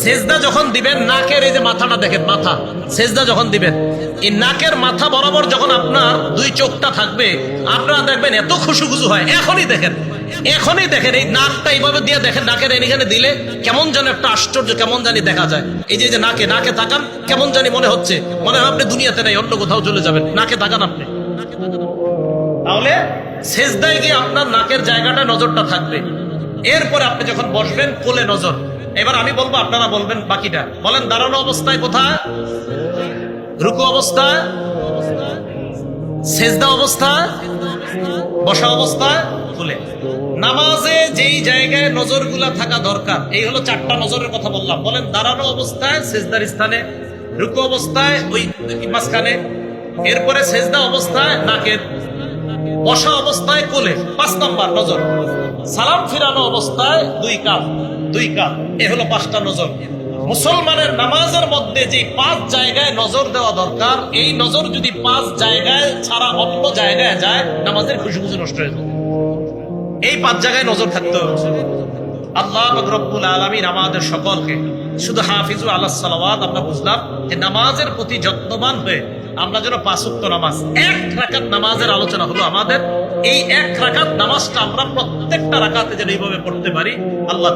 সেজদা যখন দিবেন, নাকের এই যে মাথাটা দেখেন, মাথা। সেজদা যখন দিবেন, এই নাকের মাথা বরাবর যখন আপনার দুই চোখটা থাকবে, আপনারা দেখবেন এত খুশু খুশু হয়। এখনই দেখেন এখনই দেখেন, এই নাকটা এইভাবে দিয়ে দেখেন, নাকের এখানে দিলে কেমন যেন একটা আশ্চর্য, কেমন জানি দেখা যায়। এই যে যে নাকে নাকে তাকান, কেমন জানি মনে হচ্ছে, মনে হয় আপনি দুনিয়াতে নাই, অন্য কোথাও চলে যাবেন। নাকে তাকান আপনি। তাহলে শেষদায় গিয়ে আপনার নাকের জায়গাটা, নজরটা থাকবে। এরপরে আপনি যখন বসবেন, কোলে নজর। এবার আমি বলব, আপনারা বলবেন, বাকিটা। বলেন, দাঁড়ানো অবস্থায় কোথায়? রুকু অবস্থায় সেজদা অবস্থা? বসা অবস্থায় কোলে। নামাজে যেই জায়গায় নজরগুলা থাকা দরকার, এই হলো চারটা নজরের কথা বললাম। বলেন, দাঁড়ানো অবস্থায় সেজদার স্থানে, রুকু অবস্থায় ওই মাঝখানে, এরপরে সেজদা অবস্থায় নাকের, বসা অবস্থায় কোলে। পাঁচ নম্বর, নজর। সালাম ফিরানো অবস্থায় দুই কাপ দুই কাপ। এ হলো পাঁচটা নজর। মুসলমানের নামাজের মধ্যে যে পাঁচ জায়গায় নজর দেওয়া দরকার, এই নজর যদি পাঁচ জায়গায় ছাড়া অন্য জায়গায় যায়, নামাজের খুশি খুশি নষ্ট হয়ে যাবে। এই পাঁচ জায়গায় নজর থাকতে হবে। আল্লাহ রব্বুল আলমিন আমাদের সকলকে, শুধু হাফিজু আল্লাহ সালাওয়াত আমরা বুঝলাম যে নামাজের প্রতি যত্নবান হয়ে আমরা যেন পাঁচুক্ত নামাজ, এক রাকাত নামাজের আলোচনা হলো আমাদের। এই এক রাকাত নামাজটা আমরা প্রত্যেকটা রাকাতে যেন এইভাবে পড়তে পারি আল্লাহ